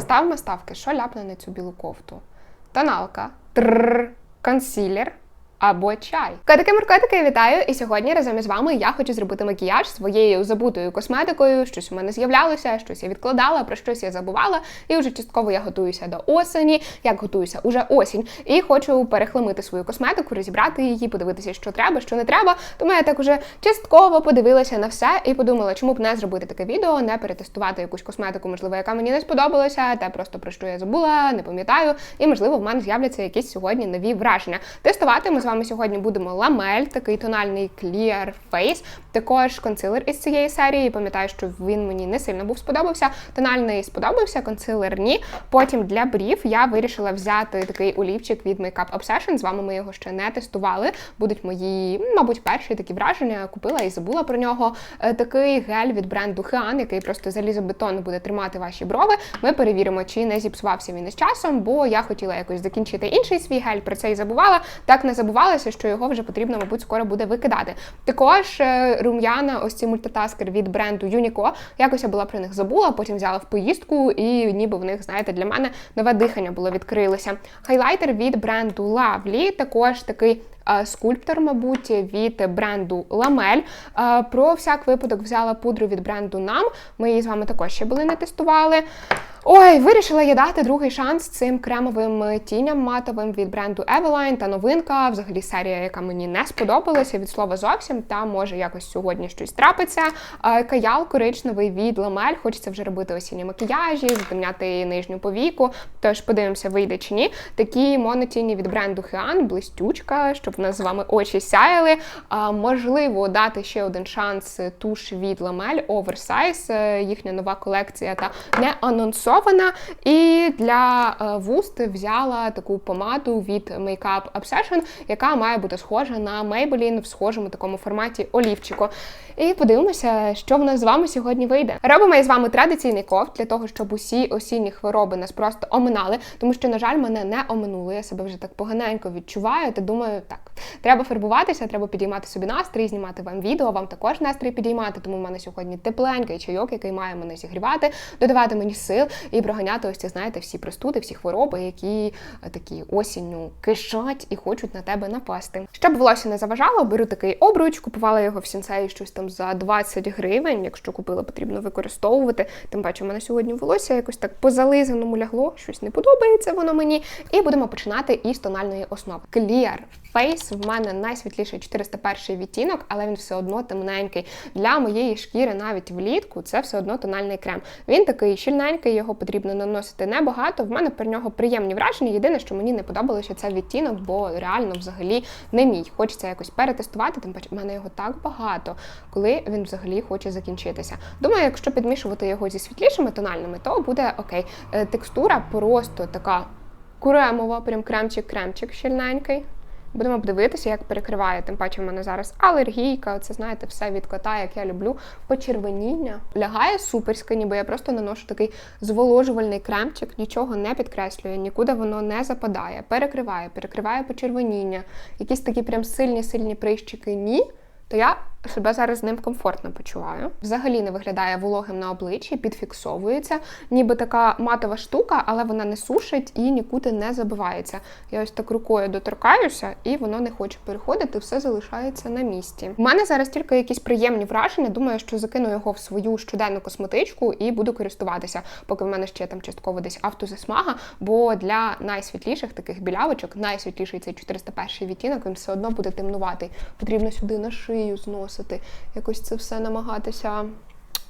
Ставимо ставки, що ляпне на цю білу кофту? Тоналка, трррр, консілер або чай. Котики маркотики вітаю! І сьогодні разом із вами я хочу зробити макіяж своєю забутою косметикою. Щось у мене з'являлося, щось я відкладала, про щось я забувала. І вже частково я готуюся до осені. Як готуюся уже осінь, і хочу перехламити свою косметику, розібрати її, подивитися, що треба, що не треба. Тому я так уже частково подивилася на все і подумала, чому б не зробити таке відео, не перетестувати якусь косметику, можливо, яка мені не сподобалася, те просто про що я забула, не пам'ятаю. І можливо в мене з'являться якісь сьогодні нові враження. Тестувати ми з вами сьогодні будемо ламель, такий тональний Clear Face, також консилер із цієї серії. Пам'ятаю, що він мені не сильно був сподобався. Тональний сподобався, консилер ні. Потім для брів я вирішила взяти такий олівчик від Makeup Obsession. З вами ми його ще не тестували. Будуть мої, мабуть, перші такі враження. Купила і забула про нього. Е, Такий гель від бренду Hean, який просто залізобетонно буде тримати ваші брови. Ми перевіримо, чи не зіпсувався він із часом, бо я хотіла якось закінчити інший свій гель. Про це і забувала. Так не забувалася, що його вже потрібно, мабуть, скоро буде викидати. Також е, рум'яна, ось ці мультитаскер від бренду Юніко. Якось я була про них забула, потім взяла в поїздку, і ніби в них, знаєте, для мене нове дихання було відкрилося. Хайлайтер від бренду Lovely, також такий. Е, Скульптор, мабуть, від бренду Ламель. Е, Про всяк випадок взяла пудру від бренду Нам. Ми її з вами також ще були не тестували. Ой, вирішила я дати другий шанс цим кремовим тіням матовим від бренду Eveline та новинка, взагалі серія, яка мені не сподобалася від слова зовсім. Та може якось сьогодні щось трапиться. Е, Каял коричневий від Ламель. Хочеться вже робити осінні макіяжі, затемняти нижню повіку. Тож подивимося, вийде чи ні. Такі монотіні від бренду Hean, блистючка, щоб в нас з вами очі сяяли. Е, Можливо, дати ще один шанс туш від Ламель Oversize, е, їхня нова колекція та не анонсована. І для е, вуст взяла таку помаду від Makeup Obsession, яка має бути схожа на Maybelline в схожому такому форматі олівчику. І подивимося, що в нас з вами сьогодні вийде. Робимо із вами традиційний ковт для того, щоб усі осінні хвороби нас просто оминали, тому що, на жаль, мене не оминули. Я себе вже так поганенько відчуваю. Та думаю, так, треба фарбуватися, треба підіймати собі настрій, знімати вам відео, вам також настрій підіймати. Тому в мене сьогодні тепленький чайок, який має мене зігрівати, додавати мені сил і проганяти ось ці, знаєте, всі простуди, всі хвороби, які е, такі осінню кишать і хочуть на тебе напасти. Щоб волосся не заважало, беру такий обруч, купувала його в сінцеї щось там за 20 гривень. Якщо купила, потрібно використовувати. Тим паче, у мене сьогодні волосся якось так по зализаному лягло, щось не подобається воно мені. І будемо починати із тональної основи. Clear Face в мене найсвітліший 401 відтінок, але він все одно темненький. Для моєї шкіри навіть влітку це все одно тональний крем. Він такий щільненький, його потрібно наносити небагато. В мене про нього приємні враження. Єдине, що мені не подобалося, це відтінок, бо реально взагалі не мій. Хочеться якось перетестувати, тим паче в мене його так багато, коли він взагалі хоче закінчитися. Думаю, якщо підмішувати його зі світлішими тональними, то буде окей. Е, Текстура просто така кремова, прям кремчик-кремчик щільненький. Будемо дивитися, як перекриває. Тим паче в мене зараз алергійка. Це знаєте, все від кота, як я люблю. Почервоніння. Лягає суперсько, ніби я просто наношу такий зволожувальний кремчик, нічого не підкреслює, нікуди воно не западає. Перекриває, перекриває почервоніння. Якісь такі прям сильні, сильні прищики ні. То я себе зараз з ним комфортно почуваю. Взагалі не виглядає вологим на обличчі, підфіксовується, ніби така матова штука, але вона не сушить і нікуди не забивається. Я ось так рукою доторкаюся, і воно не хоче переходити, все залишається на місці. У мене зараз тільки якісь приємні враження. Думаю, що закину його в свою щоденну косметичку і буду користуватися, поки в мене ще там частково десь автозасмага. Бо для найсвітліших таких білявочок, найсвітліший цей 401 відтінок, він все одно буде темнуватий. Потрібно сюди на шию зносити, якось це все намагатися.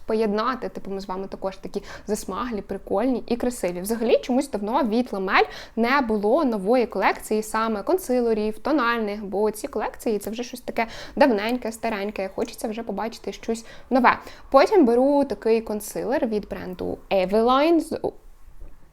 Поєднати, типу, ми з вами також такі засмаглі, прикольні і красиві. Взагалі, чомусь давно від Ламель не було нової колекції саме консилерів, тональних, бо ці колекції це вже щось таке давненьке, стареньке. Хочеться вже побачити щось нове. Потім беру такий консилер від бренду Eveline.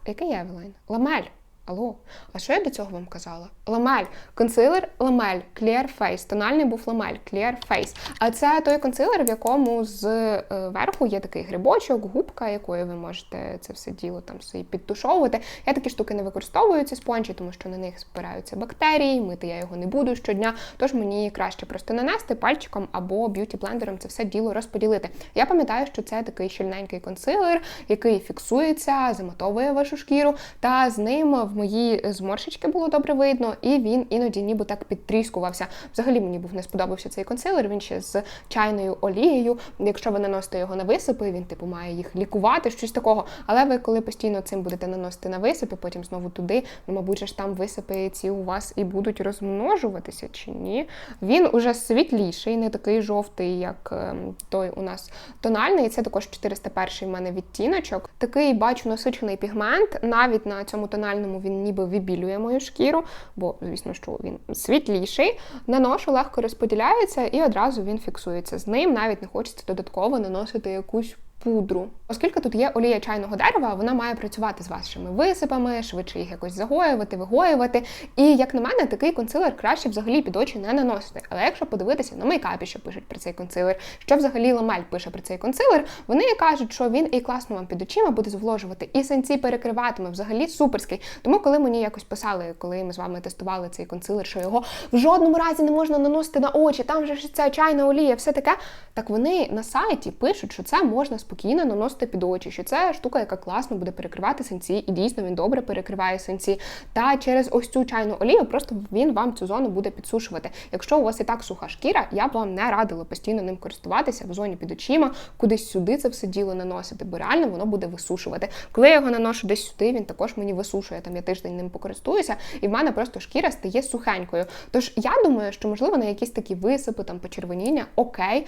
Який Eveline? Ламель. Алло, а що я до цього вам казала? Ламель. Консилер Ламель, Clear Face. Тональний був Ламель, Clear Face. А це той консилер, в якому з е, є такий грибочок, губка, якою ви можете це все діло там собі підтушовувати. Я такі штуки не використовую ці спонжі, тому що на них збираються бактерії, мити я його не буду щодня. Тож мені краще просто нанести пальчиком або б'юті-блендером це все діло розподілити. Я пам'ятаю, що це такий щільненький консилер, який фіксується, замотовує вашу шкіру, та з ним мої зморшечки було добре видно, і він іноді ніби так підтріскувався. Взагалі мені був не сподобався цей консилер. Він ще з чайною олією. Якщо ви наносите його на висипи, він типу має їх лікувати, щось такого. Але ви, коли постійно цим будете наносити на висипи, потім знову туди, ну мабуть, ж там висипи ці у вас і будуть розмножуватися чи ні. Він уже світліший, не такий жовтий, як ем, той у нас тональний. Це також 401 в мене відтіночок. Такий бачу насичений пігмент. Навіть на цьому тональному він ніби вибілює мою шкіру, бо, звісно, що він світліший. Наношу, легко розподіляється і одразу він фіксується. З ним навіть не хочеться додатково наносити якусь пудру. Оскільки тут є олія чайного дерева, вона має працювати з вашими висипами, швидше їх якось загоювати, вигоювати. І, як на мене, такий консилер краще взагалі під очі не наносити. Але якщо подивитися на мейкапі, що пишуть про цей консилер, що взагалі ламель пише про цей консилер, вони кажуть, що він і класно вам під очима буде зволожувати, і сенці перекриватиме, взагалі суперський. Тому, коли мені якось писали, коли ми з вами тестували цей консилер, що його в жодному разі не можна наносити на очі, там же ж ця чайна олія, все таке. Так вони на сайті пишуть, що це можна спокійно наносити під очі, що це штука, яка класно буде перекривати сенці, і дійсно він добре перекриває сенці. Та через ось цю чайну олію просто він вам цю зону буде підсушувати. Якщо у вас і так суха шкіра, я б вам не радила постійно ним користуватися в зоні під очима, кудись сюди це все діло наносити, бо реально воно буде висушувати. Коли я його наношу десь сюди, він також мені висушує. Там я тиждень ним покористуюся, і в мене просто шкіра стає сухенькою. Тож я думаю, що можливо на якісь такі висипи, там почервоніння, окей,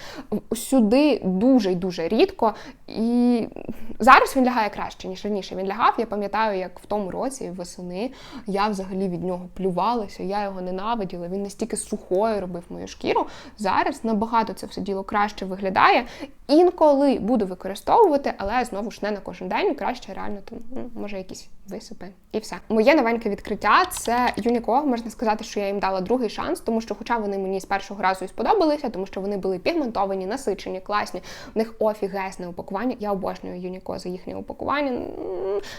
сюди дуже і дуже рідко. І зараз він лягає краще, ніж раніше. Він лягав. Я пам'ятаю, як в тому році восени я взагалі від нього плювалася, я його ненавиділа. Він настільки сухою робив мою шкіру. Зараз набагато це все діло краще виглядає. Інколи буду використовувати, але знову ж не на кожен день. Краще реально там ну, може якісь висипи і все. Моє новеньке відкриття це Юніко. Можна сказати, що я їм дала другий шанс, тому що, хоча вони мені з першого разу і сподобалися, тому що вони були пігментовані, насичені, класні. В них офігесне упакування. Я обожнюю Юніко за їхнє упакування.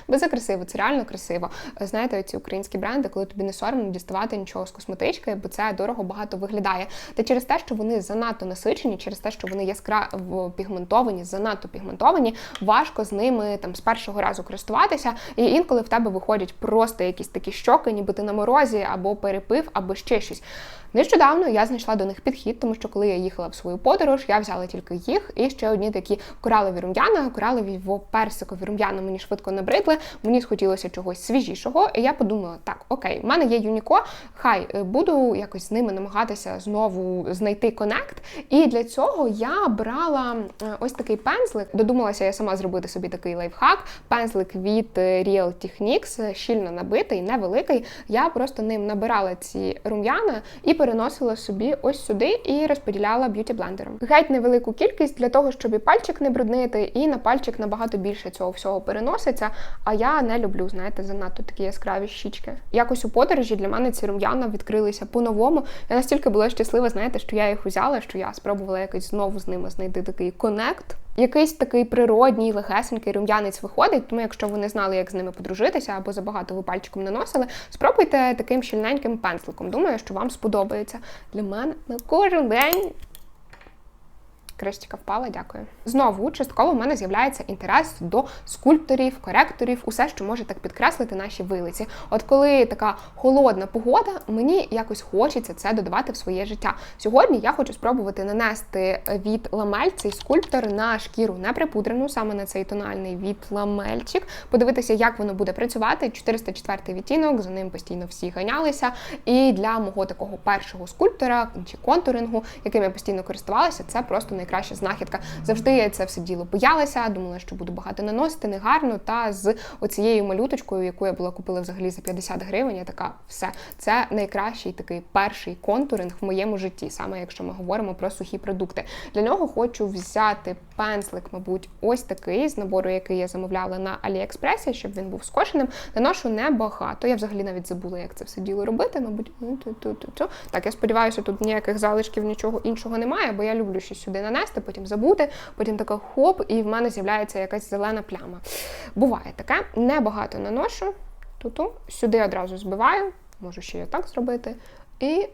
Без красиво, це реально красиво. Знаєте, ці українські бренди, коли тобі не соромно діставати нічого з косметички, бо це дорого багато виглядає. Та через те, що вони занадто насичені, через те, що вони яскраво пігментовані, занадто пігментовані, важко з ними там з першого разу користуватися. І інколи в тебе виходять просто якісь такі щоки, ніби ти на морозі, або перепив, або ще щось. Нещодавно я знайшла до них підхід, тому що коли я їхала в свою подорож, я взяла тільки їх і ще одні такі коралові рум'яна, коралові персикові рум'яна мені швидко набридли. Мені схотілося чогось свіжішого. І я подумала: так, окей, в мене є Юніко, хай е, буду якось з ними намагатися знову знайти конект. І для цього я брала е, ось такий пензлик. Додумалася я сама зробити собі такий лайфхак. Пензлик від е, Real Techniques, щільно набитий, невеликий. Я просто ним набирала ці рум'яна і переносила собі ось сюди і розподіляла б'юті-блендером. Геть невелику кількість для того, щоб і пальчик не бруднити, і на пальчик набагато більше цього всього переноситься. А я не люблю, знаєте, занадто такі яскраві щічки. Якось у подорожі для мене ці рум'яна відкрилися по-новому. Я настільки була щаслива, знаєте, що я їх узяла, що я спробувала якось знову з ними знайти такий конект. Якийсь такий природній, легесенький рум'янець виходить, тому якщо ви не знали, як з ними подружитися або забагато ви пальчиком наносили, спробуйте таким щільненьким пензликом. Думаю, що вам сподобається. Для мене на кожен день Кришечка впала, дякую. Знову частково в мене з'являється інтерес до скульпторів, коректорів, усе, що може так підкреслити наші вилиці. От коли така холодна погода, мені якось хочеться це додавати в своє життя. Сьогодні я хочу спробувати нанести від ламель цей скульптор на шкіру не припудрену, саме на цей тональний від ламельчик. Подивитися, як воно буде працювати. 404 відтінок, за ним постійно всі ганялися. І для мого такого першого скульптора чи контурингу, яким я постійно користувалася, це просто найкраще найкраща знахідка. Завжди я це все діло боялася, думала, що буду багато наносити, негарно. Та з оцією малюточкою, яку я була купила взагалі за 50 гривень, я така все. Це найкращий такий перший контуринг в моєму житті, саме якщо ми говоримо про сухі продукти. Для нього хочу взяти пензлик, мабуть, ось такий з набору, який я замовляла на Аліекспресі, щоб він був скошеним. Наношу небагато. Я взагалі навіть забула, як це все діло робити. Мабуть, ну, так я сподіваюся, тут ніяких залишків нічого іншого немає, бо я люблю щось сюди нанести, потім забути, потім така хоп, і в мене з'являється якась зелена пляма. Буває таке, небагато наношу. Ту-ту. Сюди одразу збиваю, можу ще й так зробити. І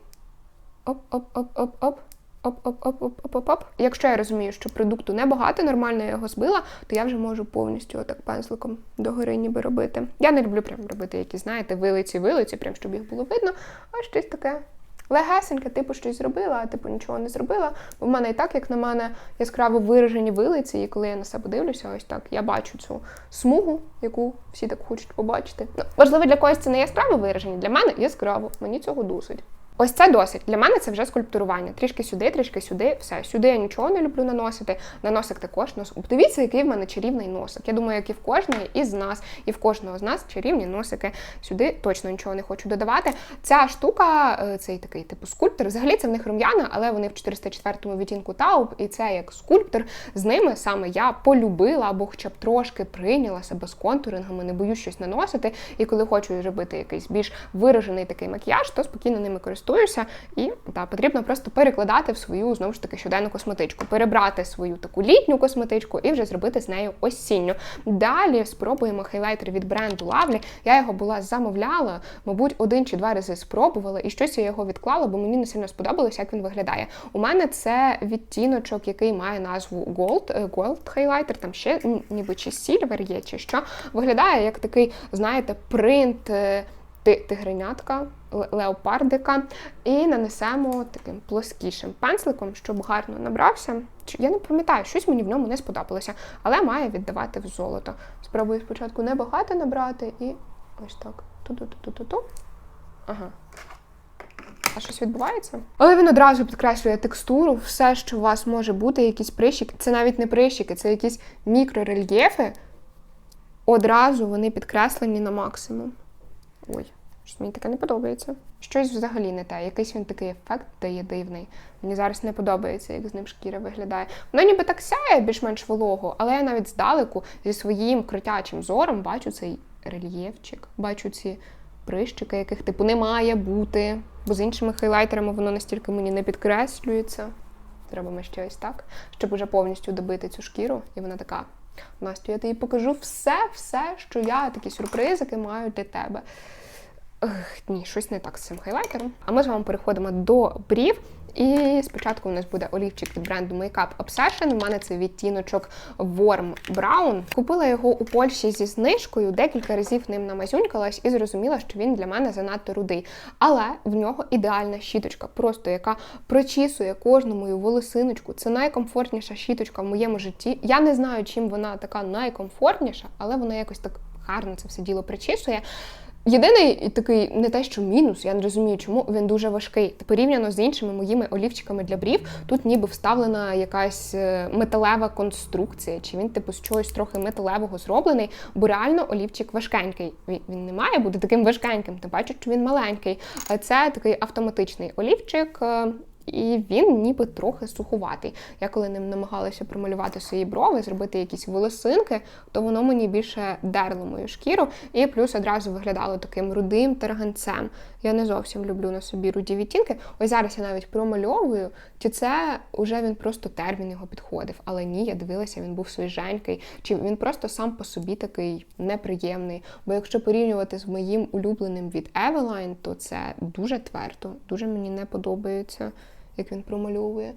оп-оп-оп-оп-оп. Оп-оп-оп-оп-оп-оп. Якщо я розумію, що продукту небагато, нормально я його збила, то я вже можу повністю отак пензликом догори ніби робити. Я не люблю прям робити якісь, знаєте, вилиці-вилиці, прям щоб їх було видно, а щось таке легесеньке, типу щось зробила, а типу нічого не зробила. Бо в мене і так, як на мене, яскраво виражені вилиці, і коли я на себе дивлюся, ось так я бачу цю смугу, яку всі так хочуть побачити. Ну, Важливо, для когось це не яскраво виражені, для мене яскраво. Мені цього досить. Ось це досить. Для мене це вже скульптурування. Трішки сюди, трішки сюди, все. Сюди я нічого не люблю наносити. На носик також нос. Дивіться, який в мене чарівний носик. Я думаю, як і в кожної із нас, і в кожного з нас чарівні носики. Сюди точно нічого не хочу додавати. Ця штука, е, цей такий типу скульптор. Взагалі це в них рум'яна, але вони в 404-му відтінку тауб, і це як скульптор. З ними саме я полюбила або хоча б трошки прийняла себе з контурингами, не боюсь щось наносити. І коли хочу робити якийсь більш виражений такий макіяж, то спокійно ними користуюся користуюся, і та, потрібно просто перекладати в свою знову ж таки щоденну косметичку, перебрати свою таку літню косметичку і вже зробити з нею осінню. Далі спробуємо хайлайтер від бренду Lovely. Я його була замовляла, мабуть, один чи два рази спробувала, і щось я його відклала, бо мені не сильно сподобалось, як він виглядає. У мене це відтіночок, який має назву Gold, е, Gold Highlighter, там ще ніби чи Silver є, чи що. Виглядає як такий, знаєте, принт. Тигренятка, леопардика, і нанесемо таким плоскішим пензликом, щоб гарно набрався. Я не пам'ятаю, щось мені в ньому не сподобалося, але має віддавати в золото. Спробую спочатку небагато набрати і ось так. Ту-ту-ту-ту-ту. Ага. А щось відбувається? Але він одразу підкреслює текстуру, все, що у вас може бути, якісь прищики. Це навіть не прищики, це якісь мікрорельєфи. Одразу вони підкреслені на максимум. Ой, щось мені таке не подобається. Щось взагалі не те. Якийсь він такий ефект дає дивний. Мені зараз не подобається, як з ним шкіра виглядає. Воно ніби так сяє більш-менш волого, але я навіть здалеку зі своїм крутячим зором бачу цей рельєфчик, бачу ці прищики, яких типу не має бути. Бо з іншими хайлайтерами воно настільки мені не підкреслюється. Зробимо ще ось так, щоб уже повністю добити цю шкіру, і вона така. Настю, я тобі покажу все-все, що я такі сюрпризики маю для тебе. Ні, щось не так з цим хайлайтером. А ми з вами переходимо до брів. І спочатку у нас буде олівчик від бренду Makeup Obsession. У мене це відтіночок Warm Brown. Купила його у Польщі зі знижкою, декілька разів ним намазюнькалась і зрозуміла, що він для мене занадто рудий. Але в нього ідеальна щіточка, просто яка прочісує кожну мою волосиночку. Це найкомфортніша щіточка в моєму житті. Я не знаю, чим вона така найкомфортніша, але вона якось так гарно це все діло причісує. Єдиний такий не те, що мінус, я не розумію, чому він дуже важкий. Порівняно з іншими моїми олівчиками для брів, тут ніби вставлена якась е, металева конструкція, чи він типу з чогось трохи металевого зроблений, бо реально олівчик важкенький. Він, не має бути таким важкеньким, ти бачиш, що він маленький. Це такий автоматичний олівчик. І він ніби трохи сухуватий. Я коли ним намагалася промалювати свої брови, зробити якісь волосинки, то воно мені більше дерло мою шкіру, і плюс одразу виглядало таким рудим тарганцем. Я не зовсім люблю на собі руді відтінки. Ось зараз я навіть промальовую, чи це вже він просто термін його підходив. Але ні, я дивилася, він був свіженький, чи він просто сам по собі такий неприємний. Бо якщо порівнювати з моїм улюбленим від Eveline, то це дуже твердо, дуже мені не подобається як він промальовує.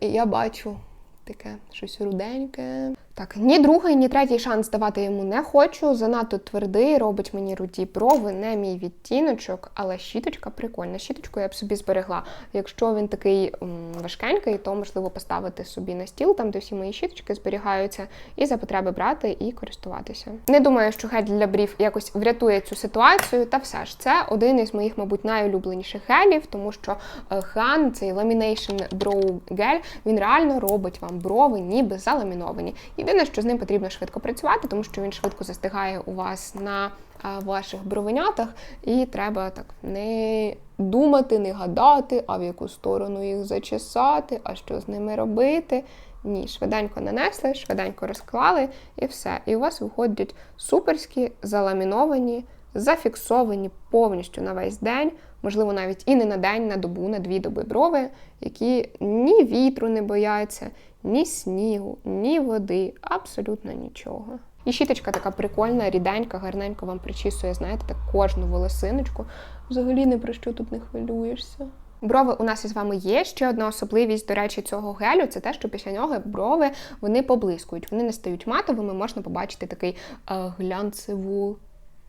І я бачу таке щось руденьке. Так, ні другий, ні третій шанс давати йому не хочу. Занадто твердий, робить мені руді брови, не мій відтіночок, але щіточка прикольна. Щіточку я б собі зберегла. Якщо він такий м, важкенький, то можливо поставити собі на стіл, там де всі мої щіточки зберігаються, і за потреби брати і користуватися. Не думаю, що гель для брів якось врятує цю ситуацію, та все ж це один із моїх, мабуть, найулюбленіших гелів, тому що е, хан, цей Lamination Brow Gel, він реально робить вам брови, ніби заламіновані. Єдине, що з ним потрібно швидко працювати, тому що він швидко застигає у вас на а, ваших бровенятах, і треба так не думати, не гадати, а в яку сторону їх зачесати, а що з ними робити. Ні, швиденько нанесли, швиденько розклали і все. І у вас виходять суперські, заламіновані, зафіксовані повністю на весь день, можливо, навіть і не на день, на добу, на дві доби брови, які ні вітру не бояться, ні снігу, ні води, абсолютно нічого. І щіточка така прикольна, ріденька, гарненько вам причісує, знаєте, так кожну волосиночку. Взагалі не про що тут не хвилюєшся. Брови у нас із вами є. Ще одна особливість, до речі, цього гелю це те, що після нього брови вони поблискують, вони не стають матовими, можна побачити такий е, глянцеву.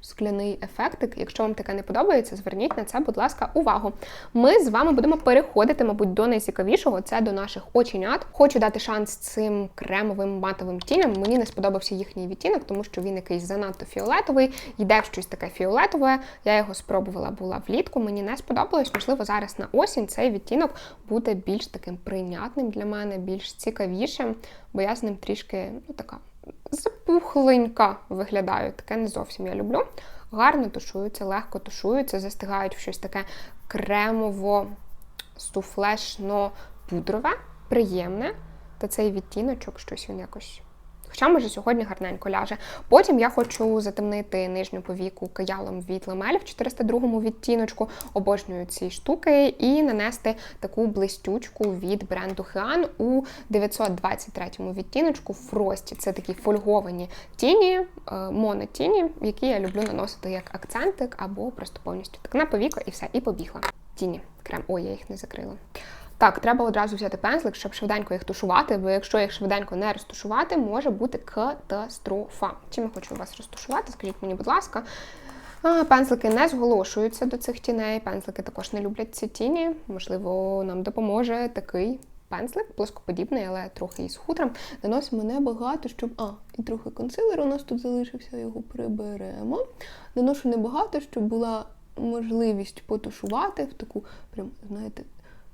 Скляний ефектик. Якщо вам таке не подобається, зверніть на це, будь ласка, увагу. Ми з вами будемо переходити, мабуть, до найцікавішого це до наших оченят. Хочу дати шанс цим кремовим матовим тіням. Мені не сподобався їхній відтінок, тому що він якийсь занадто фіолетовий, йде в щось таке фіолетове. Я його спробувала була влітку. Мені не сподобалось. Можливо, зараз на осінь цей відтінок буде більш таким прийнятним для мене, більш цікавішим, бо я з ним трішки ну така запухленька виглядаю. Таке не зовсім я люблю. Гарно тушуються, легко тушуються, застигають в щось таке кремово, суфлешно пудрове, приємне. Та цей відтіночок, щось він якось. Хоча, може, сьогодні гарненько ляже. Потім я хочу затемнити нижню повіку каялом від Ламель в 402 відтіночку. Обожнюю ці штуки, і нанести таку блистючку від бренду Хеан у 923 відтіночку Фрості. Це такі фольговані тіні, е, монотіні, які я люблю наносити як акцентик або просто повністю так на повіку і все, і побігла. Тіні, крем. Ой, я їх не закрила. Так, треба одразу взяти пензлик, щоб швиденько їх тушувати, бо якщо їх швиденько не розтушувати, може бути катастрофа. Чим я хочу вас розтушувати? Скажіть мені, будь ласка. А, Пензлики не зголошуються до цих тіней. Пензлики також не люблять ці тіні. Можливо, нам допоможе такий пензлик, плоскоподібний, але трохи із хутром. Наносимо небагато, щоб. А, і трохи консилер у нас тут залишився, його приберемо. Наношу небагато, щоб була можливість потушувати в таку, прям, знаєте,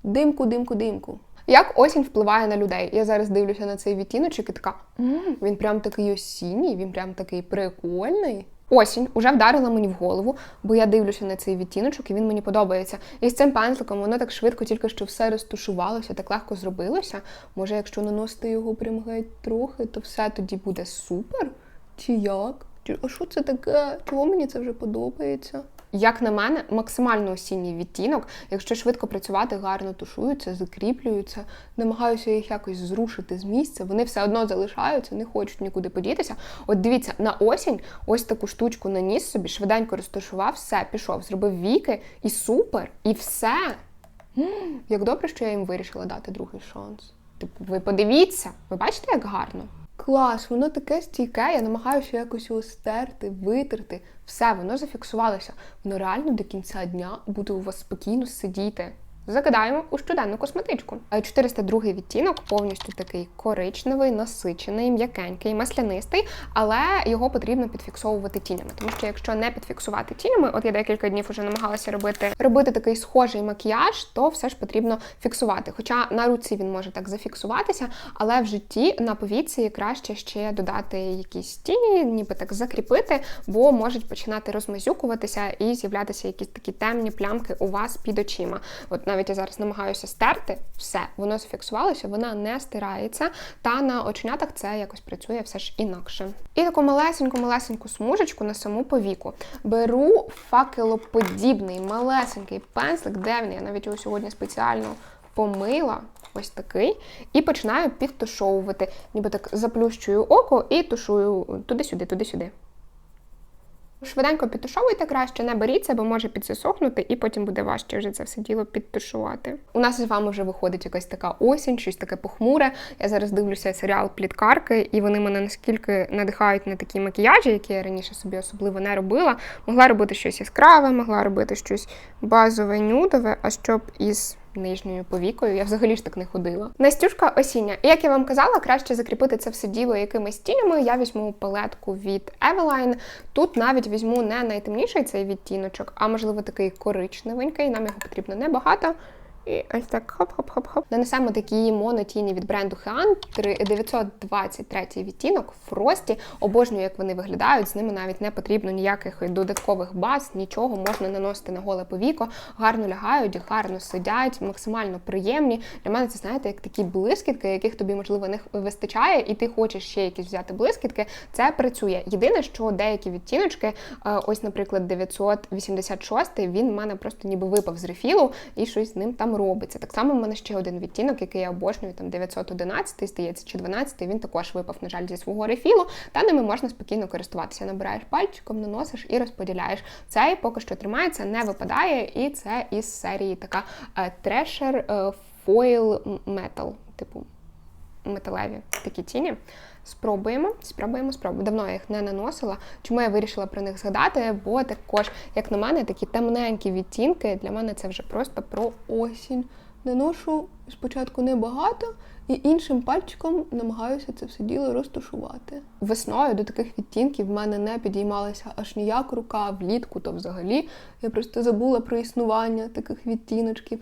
димку, димку, димку. Як осінь впливає на людей? Я зараз дивлюся на цей відтіночок і така, «М, він прям такий осінній, він прям такий прикольний. Осінь уже вдарила мені в голову, бо я дивлюся на цей відтіночок, і він мені подобається. І з цим пензликом воно так швидко, тільки що все розтушувалося, так легко зробилося. Може, якщо наносити його прям геть трохи, то все тоді буде супер? Чи як? А що це таке? Чого мені це вже подобається? Як на мене, максимально осінній відтінок. Якщо швидко працювати, гарно тушуються, закріплюються, намагаюся їх якось зрушити з місця. Вони все одно залишаються, не хочуть нікуди подітися. От дивіться, на осінь ось таку штучку наніс собі, швиденько розташував, все, пішов, зробив віки, і супер, і все. Як добре, що я їм вирішила дати другий шанс. Типу, ви подивіться, ви бачите, як гарно? Клас, воно таке стійке, я намагаюся якось його стерти, витерти. Все, воно зафіксувалося. Воно реально до кінця дня буде у вас спокійно сидіти. Закидаємо у щоденну косметичку. 402 відтінок повністю такий коричневий, насичений, м'якенький, маслянистий, але його потрібно підфіксовувати тінями. Тому що якщо не підфіксувати тінями, от я декілька днів вже намагалася робити робити такий схожий макіяж, то все ж потрібно фіксувати. Хоча на руці він може так зафіксуватися, але в житті на повіці краще ще додати якісь тіні, ніби так закріпити, бо можуть починати розмазюкуватися і з'являтися якісь такі темні плямки у вас під очима. От навіть я зараз намагаюся стерти, все, воно зафіксувалося, вона не стирається. Та на оченятах це якось працює все ж інакше. І таку малесеньку-малесеньку смужечку на саму повіку. Беру факелоподібний малесенький пензлик, де він? Я навіть його сьогодні спеціально помила. Ось такий, і починаю підтушовувати. Ніби так заплющую око і тушую туди-сюди, туди-сюди. Швиденько підтушовуйте краще, не беріться, бо може підсохнути, і потім буде важче вже це все діло підтушувати. У нас з вами вже виходить якась така осінь, щось таке похмуре. Я зараз дивлюся серіал Пліткарки, і вони мене наскільки надихають на такі макіяжі, які я раніше собі особливо не робила. Могла робити щось яскраве, могла робити щось базове, нюдове, а щоб із нижньою повікою. Я взагалі ж так не ходила. Настюшка осіння. І як я вам казала, краще закріпити це все діло якимись тінями. Я візьму палетку від Eveline. Тут навіть візьму не найтемніший цей відтіночок, а можливо такий коричневенький. Нам його потрібно небагато. І ось так хоп-хоп-хоп-хоп. Нанесемо такі монотіні від бренду Hean 923 відтінок в Фрості. Обожнюю, як вони виглядають. З ними навіть не потрібно ніяких додаткових баз, нічого можна наносити на голе повіко. Гарно лягають, гарно сидять, максимально приємні. Для мене це знаєте, як такі блискітки, яких тобі можливо не вистачає, і ти хочеш ще якісь взяти блискітки. Це працює. Єдине, що деякі відтіночки, е, ось, наприклад, 986, він в мене просто ніби випав з рефілу, і щось з ним там робиться. Так само в мене ще один відтінок, який я обожнюю, там 911, здається, чи 12, він також випав, на жаль, зі свого рефілу, та ними можна спокійно користуватися. Набираєш пальчиком, наносиш і розподіляєш. Цей поки що тримається, не випадає, і це із серії така Treasure Foil Metal, типу металеві такі тіні. Спробуємо, спробуємо, спробуємо. Давно я їх не наносила. Чому я вирішила про них згадати? Бо також, як на мене, такі темненькі відтінки для мене це вже просто про осінь. Наношу спочатку небагато, і іншим пальчиком намагаюся це все діло розташувати. Весною до таких відтінків в мене не підіймалася аж ніяк рука, влітку то взагалі. Я просто забула про існування таких відтіночків.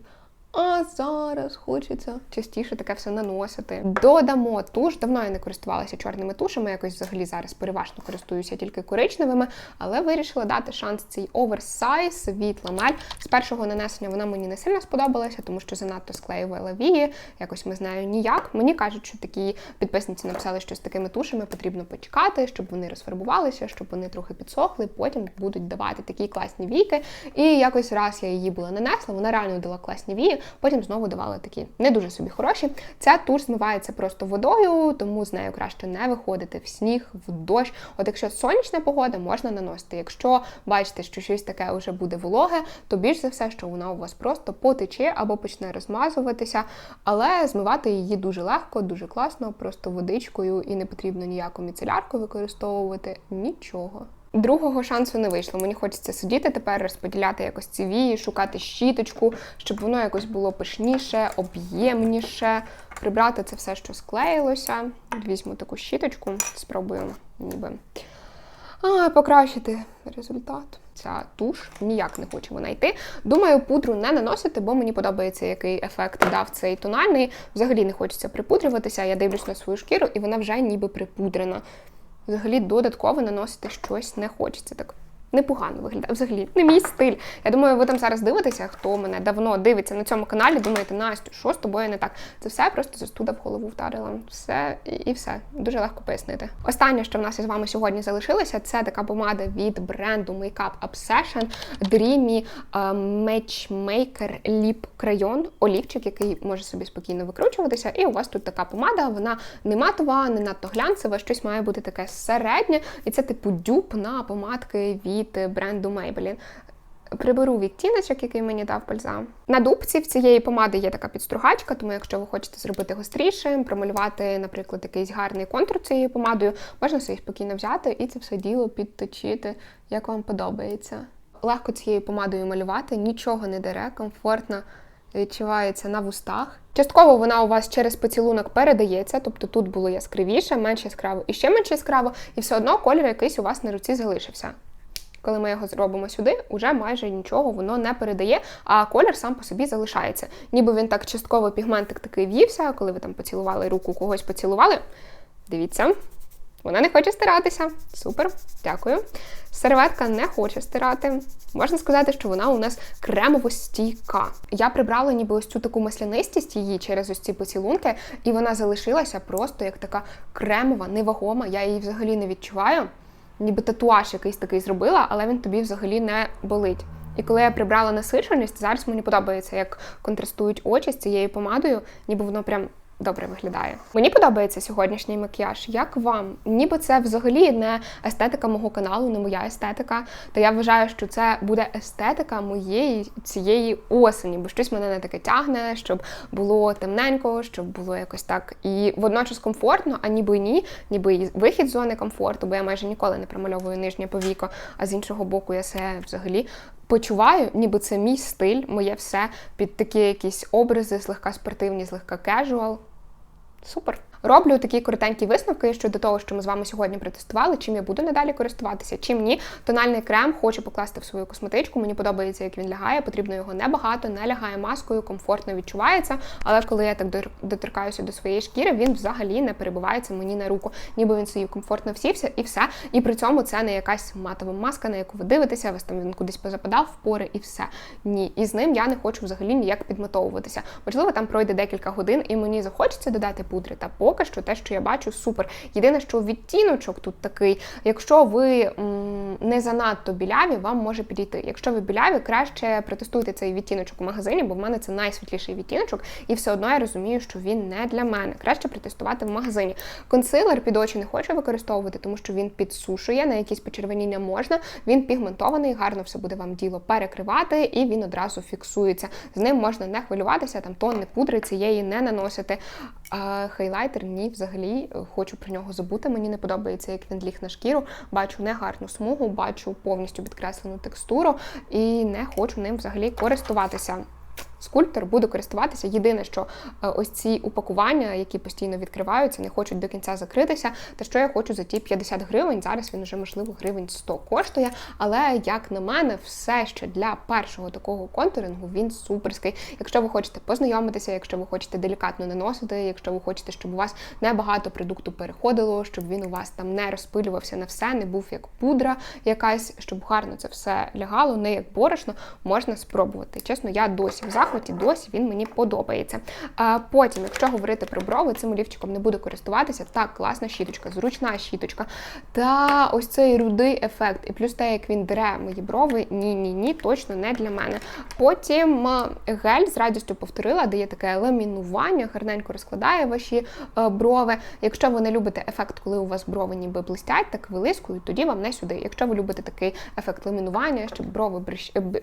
А зараз хочеться частіше таке все наносити. Додамо туш. Давно я не користувалася чорними тушами, якось взагалі зараз переважно користуюся тільки коричневими, але вирішила дати шанс цій оверсайз від ламель. З першого нанесення вона мені не сильно сподобалася, тому що занадто склеювала вії. Якось ми знаю ніяк. Мені кажуть, що такі підписниці написали, що з такими тушами потрібно почекати, щоб вони розфарбувалися, щоб вони трохи підсохли. Потім будуть давати такі класні війки. І якось раз я її була нанесла, вона реально дала класні вії потім знову давали такі не дуже собі хороші. Ця туш змивається просто водою, тому з нею краще не виходити в сніг, в дощ. От якщо сонячна погода, можна наносити. Якщо бачите, що щось таке вже буде вологе, то більш за все, що вона у вас просто потече або почне розмазуватися, але змивати її дуже легко, дуже класно, просто водичкою і не потрібно ніяку міцелярку використовувати. Нічого. Другого шансу не вийшло. Мені хочеться сидіти тепер, розподіляти якось ці вії, шукати щіточку, щоб воно якось було пишніше, об'ємніше, прибрати це все, що склеїлося. Візьму таку щіточку, спробую ніби а, покращити результат. Ця туш ніяк не хоче вона йти. Думаю, пудру не наносити, бо мені подобається, який ефект дав цей тональний. Взагалі не хочеться припудрюватися. Я дивлюсь на свою шкіру, і вона вже ніби припудрена взагалі додатково наносити щось не хочеться. Так непогано виглядає. Взагалі, не мій стиль. Я думаю, ви там зараз дивитеся, хто мене давно дивиться на цьому каналі, думаєте, Настю, що з тобою не так? Це все просто застуда в голову вдарила. Все і все. Дуже легко пояснити. Останнє, що в нас із вами сьогодні залишилося, це така помада від бренду Makeup Obsession Dreamy Matchmaker Lip Crayon, олівчик, який може собі спокійно викручуватися. І у вас тут така помада, вона не матова, не надто глянцева, щось має бути таке середнє. І це типу дюб на помадки від від бренду Maybelline. Приберу відтіночок, який мені дав бальзам. На дубці в цієї помади є така підстругачка, тому якщо ви хочете зробити гострішим, промалювати, наприклад, якийсь гарний контур цією помадою, можна собі спокійно взяти і це все діло підточити, як вам подобається. Легко цією помадою малювати, нічого не дере, комфортно відчувається на вустах. Частково вона у вас через поцілунок передається, тобто тут було яскравіше, менш яскраво і ще менш яскраво, і все одно колір якийсь у вас на руці залишився коли ми його зробимо сюди, уже майже нічого воно не передає, а колір сам по собі залишається. Ніби він так частково пігментик такий в'ївся, коли ви там поцілували руку, когось поцілували. Дивіться. Вона не хоче стиратися. Супер, дякую. Серветка не хоче стирати. Можна сказати, що вона у нас кремово-стійка. Я прибрала ніби ось цю таку маслянистість її через ось ці поцілунки, і вона залишилася просто як така кремова, невагома. Я її взагалі не відчуваю ніби татуаж якийсь такий зробила, але він тобі взагалі не болить. І коли я прибрала насиченість, зараз мені подобається, як контрастують очі з цією помадою, ніби воно прям добре виглядає. Мені подобається сьогоднішній макіяж. Як вам? Ніби це взагалі не естетика мого каналу, не моя естетика. Та я вважаю, що це буде естетика моєї цієї осені, бо щось мене не таке тягне, щоб було темненько, щоб було якось так і водночас комфортно, а ніби ні, ніби і вихід з зони комфорту, бо я майже ніколи не промальовую нижнє повіко, а з іншого боку, я себе взагалі почуваю, ніби це мій стиль, моє все під такі якісь образи, злегка спортивні, злегка кежуал. Супер. Роблю такі коротенькі висновки щодо того, що ми з вами сьогодні протестували, чим я буду надалі користуватися, чим ні. Тональний крем хочу покласти в свою косметичку. Мені подобається, як він лягає. Потрібно його небагато, не лягає маскою, комфортно відчувається. Але коли я так доторкаюся до своєї шкіри, він взагалі не перебувається мені на руку, ніби він собі комфортно всівся і все. І при цьому це не якась матова маска, на яку ви дивитеся, вас там він кудись позападав в пори і все. Ні. І з ним я не хочу взагалі ніяк підмотовуватися. Можливо, там пройде декілька годин, і мені захочеться додати пудри та по поки що те, що я бачу, супер. Єдине, що відтіночок тут такий, якщо ви м, не занадто біляві, вам може підійти. Якщо ви біляві, краще протестуйте цей відтіночок у магазині, бо в мене це найсвітліший відтіночок, і все одно я розумію, що він не для мене. Краще протестувати в магазині. Консилер під очі не хочу використовувати, тому що він підсушує, на якісь почервоніння можна. Він пігментований, гарно все буде вам діло перекривати, і він одразу фіксується. З ним можна не хвилюватися, там тонни пудри цієї не наносити. А хайлайтер ні, взагалі е, хочу про нього забути. Мені не подобається, як він ліг на шкіру. Бачу негарну смугу, бачу повністю підкреслену текстуру і не хочу ним взагалі користуватися скульптор буде користуватися. Єдине, що е, ось ці упакування, які постійно відкриваються, не хочуть до кінця закритися. Та що я хочу за ті 50 гривень. Зараз він вже, можливо, гривень 100 коштує. Але, як на мене, все ще для першого такого контурингу він суперський. Якщо ви хочете познайомитися, якщо ви хочете делікатно наносити, якщо ви хочете, щоб у вас небагато продукту переходило, щоб він у вас там не розпилювався на все, не був як пудра якась, щоб гарно це все лягало, не як борошно, можна спробувати. Чесно, я досі в захваті захваті, досі він мені подобається. А Потім, якщо говорити про брови, цим олівчиком не буду користуватися. Так, класна щіточка, зручна щіточка. Та ось цей рудий ефект. І плюс те, як він дере мої брови, ні-ні, ні, точно не для мене. Потім гель з радістю повторила, дає таке ламінування, гарненько розкладає ваші е, брови. Якщо ви не любите ефект, коли у вас брови ніби блистять, так вилискують, тоді вам не сюди. Якщо ви любите такий ефект ламінування, щоб брови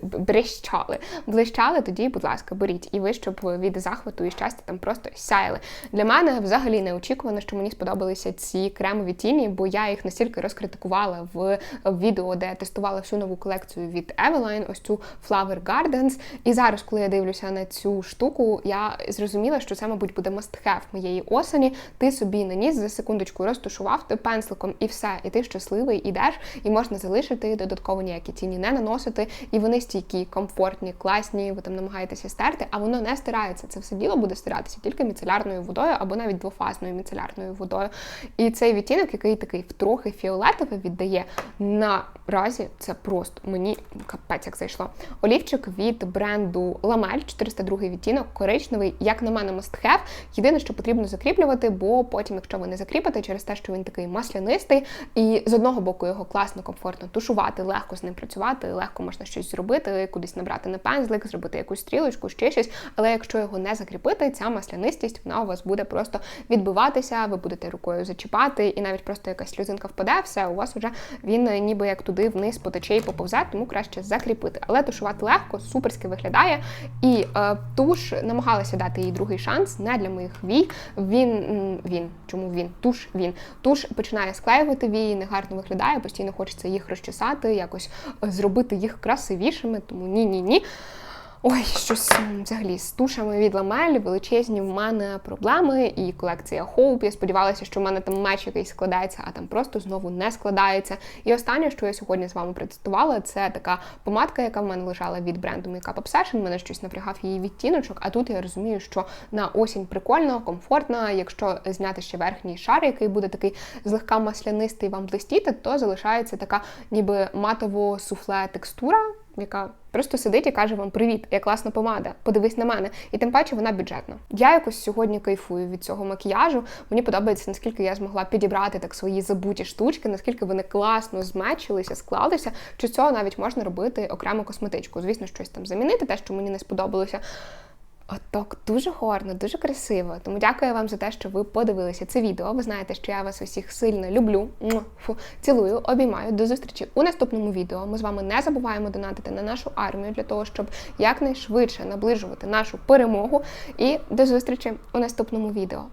брещали, блищали, тоді, будь ласка ласка, беріть, і ви, щоб від захвату і щастя там просто сяяли. Для мене взагалі неочікувано, що мені сподобалися ці кремові тіні, бо я їх настільки розкритикувала в відео, де я тестувала всю нову колекцію від Eveline, ось цю Flower Gardens. І зараз, коли я дивлюся на цю штуку, я зрозуміла, що це, мабуть, буде must-have моєї осені. Ти собі наніс за секундочку розташував ти пензликом і все, і ти щасливий ідеш, і можна залишити додатково ніякі тіні не наносити. І вони стійкі, комфортні, класні. Ви там намагаєтеся стерти, а воно не стирається. Це все діло буде стиратися тільки міцелярною водою або навіть двофазною міцелярною водою. І цей відтінок, який такий трохи фіолетовий, віддає наразі це просто мені капець як зайшло. Олівчик від бренду Lamel, 402 відтінок, коричневий, як на мене, have. Єдине, що потрібно закріплювати, бо потім, якщо ви не закріпите, через те, що він такий маслянистий, і з одного боку його класно, комфортно тушувати, легко з ним працювати, легко можна щось зробити, кудись набрати на пензлик, зробити якусь стрілочку кісточку, ще щось. Але якщо його не закріпити, ця маслянистість вона у вас буде просто відбиватися, ви будете рукою зачіпати, і навіть просто якась сльозинка впаде, все, у вас вже він ніби як туди вниз потече і поповзе, тому краще закріпити. Але тушувати легко, суперськи виглядає. І е, туш намагалася дати їй другий шанс, не для моїх вій. Він він, чому він? Туш він. Туш починає склеювати вії, негарно виглядає, постійно хочеться їх розчесати, якось зробити їх красивішими, тому ні-ні ні. Ой, щось взагалі з тушами від ламель величезні в мене проблеми. І колекція Hope. Я сподівалася, що в мене там меч якийсь складається, а там просто знову не складається. І останнє, що я сьогодні з вами представила, це така помадка, яка в мене лежала від бренду Makeup Obsession. Мене щось напрягав її відтіночок. А тут я розумію, що на осінь прикольно, комфортно. Якщо зняти ще верхній шар, який буде такий злегка маслянистий вам блистіти, то залишається така ніби матово суфле текстура яка просто сидить і каже вам Привіт, я класна помада, подивись на мене. І тим паче вона бюджетна. Я якось сьогодні кайфую від цього макіяжу. Мені подобається, наскільки я змогла підібрати так свої забуті штучки, наскільки вони класно змечилися, склалися. Чи цього навіть можна робити окремо косметичку? Звісно, щось там замінити, те, що мені не сподобалося. Отак, дуже гарно, дуже красиво. Тому дякую вам за те, що ви подивилися це відео. Ви знаєте, що я вас усіх сильно люблю. Фу, цілую, обіймаю. До зустрічі у наступному відео. Ми з вами не забуваємо донатити на нашу армію для того, щоб якнайшвидше наближувати нашу перемогу. І до зустрічі у наступному відео.